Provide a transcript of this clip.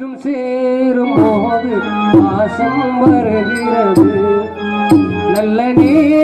மற்றும் சேரும் போது பாசம் வருகிறது. நல்ல நீர்